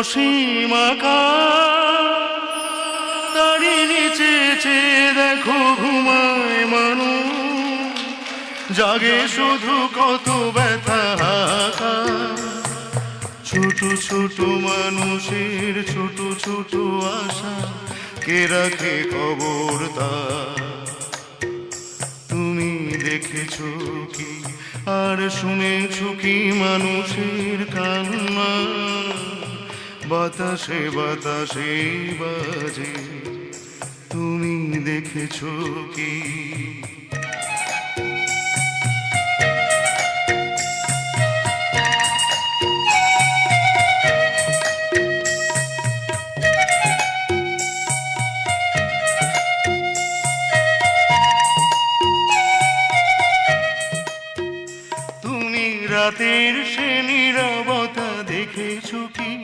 অসীম তারি নিচে চেয়ে দেখো ঘুমায় মানুষ। জাগে শুধু কত ব্যথা। ছোট ছোট মানুষের, ছোট ছোট আশা, কে রাখে খবর তুমি দেখেছ কি? আর শুনেছো কি মানুষের কান্না? বাতাসে বাতাসে বাজে। তুমি দেখেছ কি? রাতের সে নিরবতা দেখেছ কি?